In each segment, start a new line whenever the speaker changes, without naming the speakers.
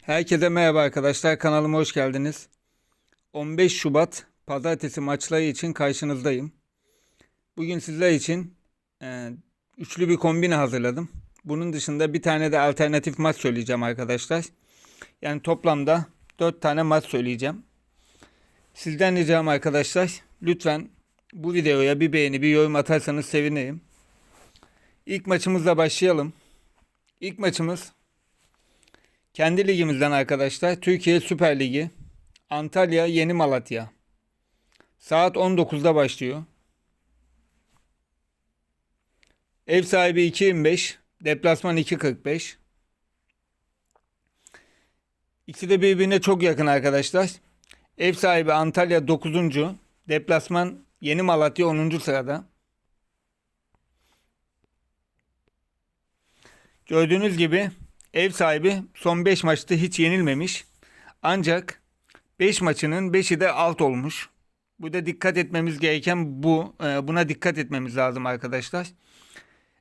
Herkese merhaba arkadaşlar. Kanalıma hoş geldiniz. 15 Şubat Pazartesi maçları için karşınızdayım. Bugün sizler için e, üçlü bir kombine hazırladım. Bunun dışında bir tane de alternatif maç söyleyeceğim arkadaşlar. Yani toplamda 4 tane maç söyleyeceğim. Sizden ricam arkadaşlar lütfen bu videoya bir beğeni bir yorum atarsanız sevinirim. İlk maçımızla başlayalım. İlk maçımız kendi ligimizden arkadaşlar Türkiye Süper Ligi Antalya Yeni Malatya. Saat 19'da başlıyor. Ev sahibi 2.25, deplasman 2.45. İkisi de birbirine çok yakın arkadaşlar. Ev sahibi Antalya 9. Deplasman Yeni Malatya 10. sırada. Gördüğünüz gibi ev sahibi son 5 maçta hiç yenilmemiş. Ancak 5 maçının 5'i de alt olmuş. Bu da dikkat etmemiz gereken bu. Ee, Buna dikkat etmemiz lazım arkadaşlar.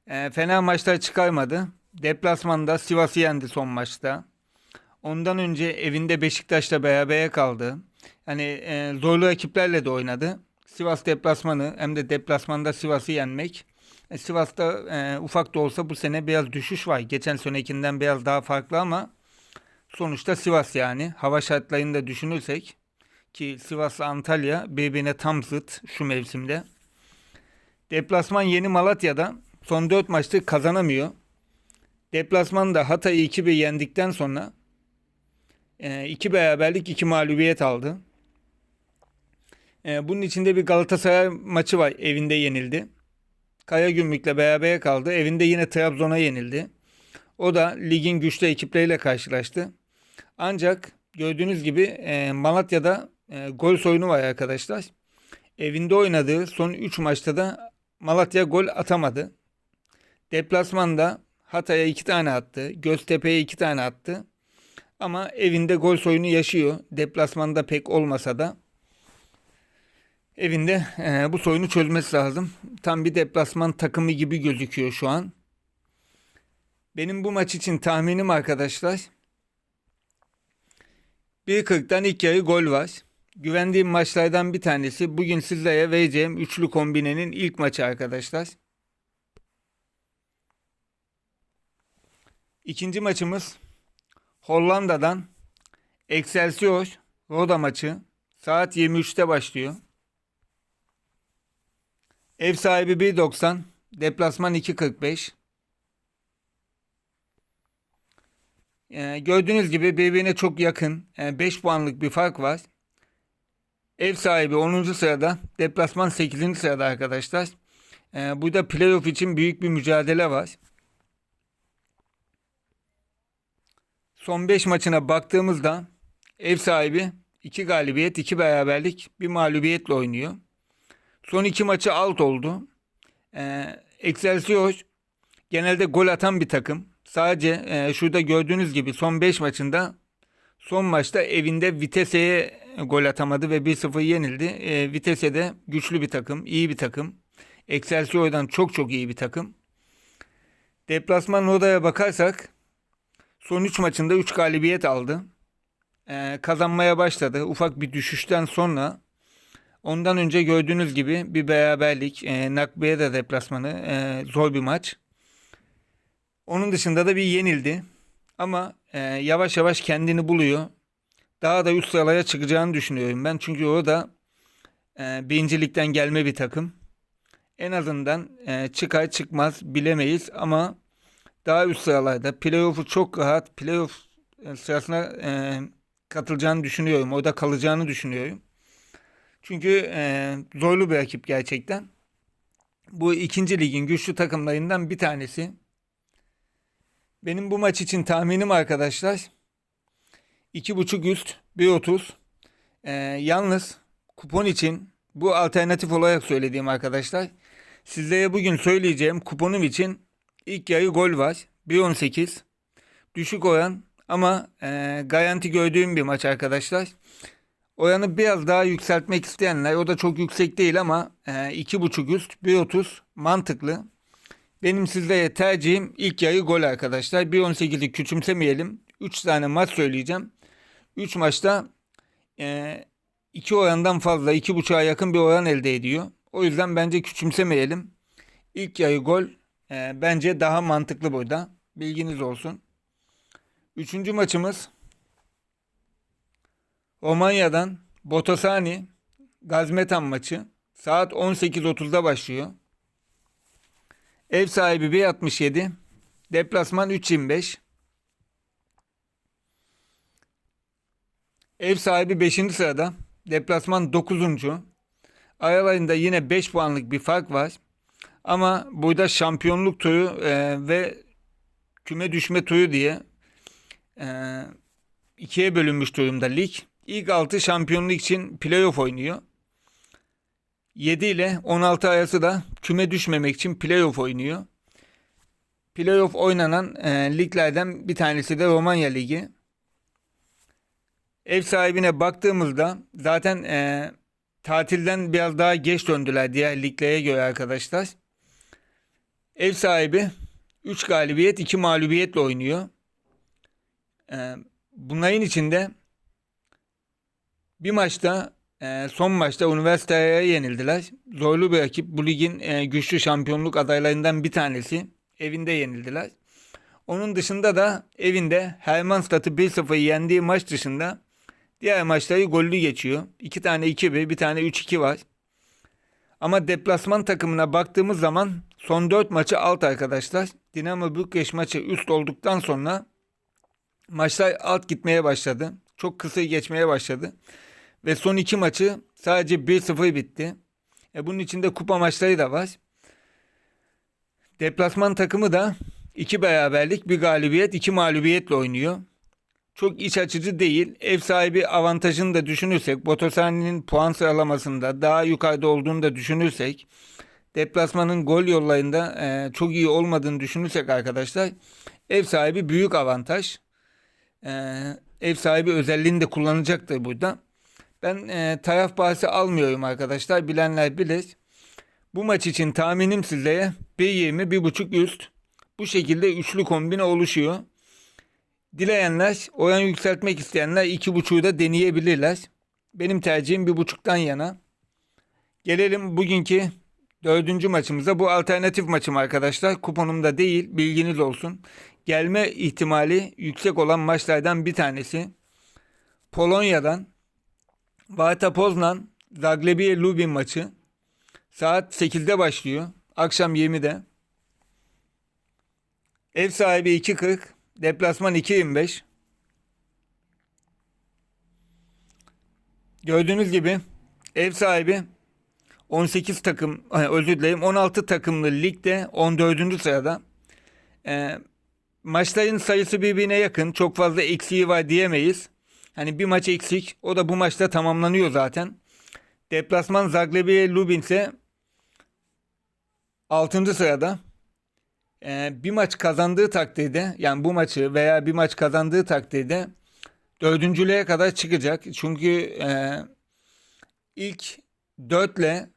Ee, Fena maçlar çıkarmadı. Deplasmanda Sivas'ı yendi son maçta. Ondan önce evinde Beşiktaş'la beraber kaldı. Yani e, zorlu rakiplerle de oynadı. Sivas deplasmanı hem de deplasmanda Sivas'ı yenmek. E, Sivas'ta e, ufak da olsa bu sene biraz düşüş var. Geçen senekinden biraz daha farklı ama sonuçta Sivas yani. Hava şartlarını da düşünürsek ki Sivas'la Antalya birbirine tam zıt şu mevsimde. Deplasman Yeni Malatya'da son 4 maçtır kazanamıyor. Deplasmanda Hatay'ı 2-1 yendikten sonra 2 beraberlik 2 mağlubiyet aldı. E, bunun içinde bir Galatasaray maçı var. Evinde yenildi. Kaya Gümrük'le beraber kaldı. Evinde yine Trabzon'a yenildi. O da ligin güçlü ekipleriyle karşılaştı. Ancak gördüğünüz gibi e, Malatya'da e, gol sorunu var arkadaşlar. Evinde oynadığı son 3 maçta da Malatya gol atamadı. Deplasmanda Hatay'a 2 tane attı. Göztepe'ye 2 tane attı. Ama evinde gol sorunu yaşıyor. Deplasmanda pek olmasa da evinde e, bu sorunu çözmesi lazım. Tam bir deplasman takımı gibi gözüküyor şu an. Benim bu maç için tahminim arkadaşlar 1.40'dan ilk yarı gol var. Güvendiğim maçlardan bir tanesi bugün sizlere vereceğim üçlü kombinenin ilk maçı arkadaşlar. İkinci maçımız Hollanda'dan Excelsior Roda maçı saat 23'te başlıyor. Ev sahibi 1.90, deplasman 2.45. Ee, gördüğünüz gibi birbirine çok yakın. Yani 5 puanlık bir fark var. Ev sahibi 10. sırada, deplasman 8. sırada arkadaşlar. Ee, burada playoff için büyük bir mücadele var. Son 5 maçına baktığımızda ev sahibi 2 galibiyet, 2 beraberlik, bir mağlubiyetle oynuyor. Son iki maçı alt oldu. Ee, Excelsior genelde gol atan bir takım. Sadece e, şurada gördüğünüz gibi son 5 maçında son maçta evinde Vitese'ye gol atamadı ve 1-0 yenildi. E, Vitesse de güçlü bir takım, iyi bir takım. Excelsior'dan çok çok iyi bir takım. Deplasman odaya bakarsak son 3 maçında 3 galibiyet aldı. E, kazanmaya başladı. Ufak bir düşüşten sonra Ondan önce gördüğünüz gibi bir beraberlik. E, Nakbiye de deplasmanı. E, zor bir maç. Onun dışında da bir yenildi. Ama e, yavaş yavaş kendini buluyor. Daha da üst sıralara çıkacağını düşünüyorum ben. Çünkü o da e, birincilikten gelme bir takım. En azından e, çıkar çıkmaz bilemeyiz ama daha üst sıralarda playoff'u çok rahat playoff e, sırasına e, katılacağını düşünüyorum. Orada kalacağını düşünüyorum. Çünkü e, zorlu bir rakip gerçekten. Bu ikinci ligin güçlü takımlarından bir tanesi. Benim bu maç için tahminim arkadaşlar 2.5 üst 1.30. E, yalnız kupon için bu alternatif olarak söylediğim arkadaşlar. Sizlere bugün söyleyeceğim kuponum için ilk yarı gol var. 1.18. Düşük oran ama e, garanti gördüğüm bir maç arkadaşlar. Oranı biraz daha yükseltmek isteyenler o da çok yüksek değil ama e, 2.5 üst 1.30 mantıklı. Benim sizlere tercihim ilk yarı gol arkadaşlar. 1.18'i küçümsemeyelim. 3 tane maç söyleyeceğim. 3 maçta 2 orandan fazla 2.5'a yakın bir oran elde ediyor. O yüzden bence küçümsemeyelim. İlk yarı gol e, bence daha mantıklı burada. Bilginiz olsun. Üçüncü maçımız Romanya'dan Botasani Gazmetan maçı. Saat 18.30'da başlıyor. Ev sahibi 1.67. Deplasman 3.25. Ev sahibi 5. sırada. Deplasman 9. Aralarında yine 5 puanlık bir fark var. Ama burada şampiyonluk turu e, ve küme düşme turu diye e, ikiye bölünmüş durumda lig. İlk 6 şampiyonluk için playoff oynuyor. 7 ile 16 arası da küme düşmemek için playoff oynuyor. Playoff oynanan e, liglerden bir tanesi de Romanya Ligi. Ev sahibine baktığımızda zaten e, tatilden biraz daha geç döndüler diğer liglere göre arkadaşlar. Ev sahibi 3 galibiyet 2 mağlubiyetle oynuyor. E, bunların içinde bir maçta e, son maçta üniversiteye yenildiler. Zorlu bir rakip. Bu ligin e, güçlü şampiyonluk adaylarından bir tanesi. Evinde yenildiler. Onun dışında da evinde Hermannstadt'ı 1-0 yendiği maç dışında diğer maçları gollü geçiyor. 2 tane 2-1, bir tane 3-2 var. Ama deplasman takımına baktığımız zaman son 4 maçı alt arkadaşlar. Dinamo Bükreş maçı üst olduktan sonra maçlar alt gitmeye başladı. Çok kısa geçmeye başladı. Ve son iki maçı sadece 1-0 bitti. E bunun içinde kupa maçları da var. Deplasman takımı da iki beraberlik, bir galibiyet, iki mağlubiyetle oynuyor. Çok iç açıcı değil. Ev sahibi avantajını da düşünürsek, Botosani'nin puan sıralamasında daha yukarıda olduğunu da düşünürsek, deplasmanın gol yollarında e, çok iyi olmadığını düşünürsek arkadaşlar, ev sahibi büyük avantaj. E, ev sahibi özelliğini de kullanacaktır burada. Ben e, taraf bahsi almıyorum arkadaşlar. Bilenler bilir. Bu maç için tahminim size 1.20 1.5 üst. Bu şekilde üçlü kombine oluşuyor. Dileyenler, oran yükseltmek isteyenler 2.5'u da deneyebilirler. Benim tercihim 1.5'tan yana. Gelelim bugünkü dördüncü maçımıza. Bu alternatif maçım arkadaşlar. Kuponumda değil, bilginiz olsun. Gelme ihtimali yüksek olan maçlardan bir tanesi. Polonya'dan Varta Poznan Zagrebie Lubin maçı saat 8'de başlıyor. Akşam 20'de. Ev sahibi 2.40, deplasman 2.25. Gördüğünüz gibi ev sahibi 18 takım, özür dilerim 16 takımlı ligde 14. sırada. E, maçların sayısı birbirine yakın. Çok fazla eksiği var diyemeyiz. Hani bir maç eksik. O da bu maçta tamamlanıyor zaten. Deplasman Zagrebie Lubin ise 6. sırada. Ee, bir maç kazandığı takdirde yani bu maçı veya bir maç kazandığı takdirde dördüncülüğe kadar çıkacak. Çünkü e, ilk 4 ile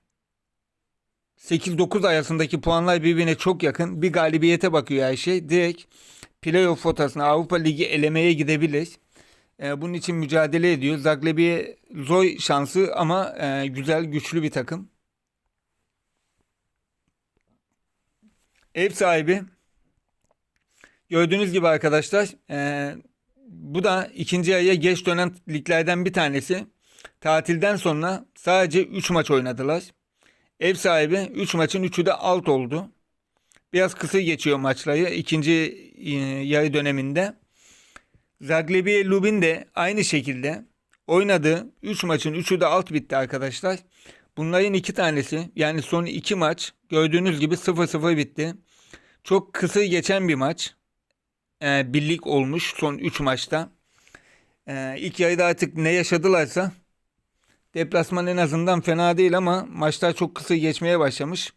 8-9 arasındaki puanlar birbirine çok yakın. Bir galibiyete bakıyor her şey. Direkt playoff potasına Avrupa Ligi elemeye gidebilir. E, bunun için mücadele ediyor. Zagrebie zor şansı ama e, güzel, güçlü bir takım. Ev sahibi gördüğünüz gibi arkadaşlar e, bu da ikinci aya geç dönen liglerden bir tanesi. Tatilden sonra sadece 3 maç oynadılar. Ev sahibi 3 maçın 3'ü de alt oldu. Biraz kısa geçiyor maçları ikinci e, döneminde. Zagrebie Lubin de aynı şekilde oynadı. 3 maçın 3'ü de alt bitti arkadaşlar. Bunların iki tanesi yani son iki maç gördüğünüz gibi 0-0 bitti. Çok kısa geçen bir maç. Ee, birlik olmuş son 3 maçta. Ee, ilk yarıda artık ne yaşadılarsa deplasman en azından fena değil ama maçlar çok kısa geçmeye başlamış.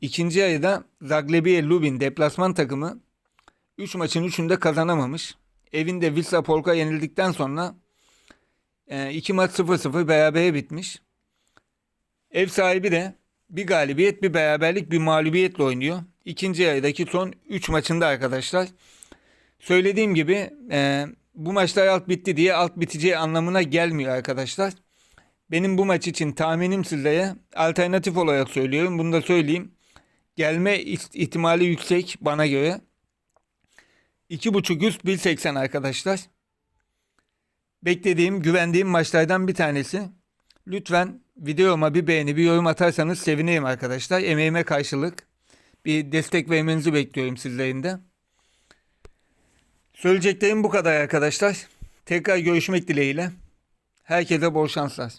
İkinci yarıda Zagrebie Lubin deplasman takımı 3 maçın 3'ünde kazanamamış evinde Wisla Polka yenildikten sonra e, iki maç 0-0 berabere bitmiş. Ev sahibi de bir galibiyet, bir beraberlik, bir mağlubiyetle oynuyor. İkinci yarıdaki son 3 maçında arkadaşlar. Söylediğim gibi e, bu maçlar alt bitti diye alt biteceği anlamına gelmiyor arkadaşlar. Benim bu maç için tahminim sizlere alternatif olarak söylüyorum. Bunu da söyleyeyim. Gelme ihtimali yüksek bana göre. 2.5 üst 1.80 arkadaşlar. Beklediğim, güvendiğim maçlardan bir tanesi. Lütfen videoma bir beğeni, bir yorum atarsanız sevinirim arkadaşlar. Emeğime karşılık bir destek vermenizi bekliyorum sizlerin de. Söyleyeceklerim bu kadar arkadaşlar. Tekrar görüşmek dileğiyle. Herkese bol şanslar.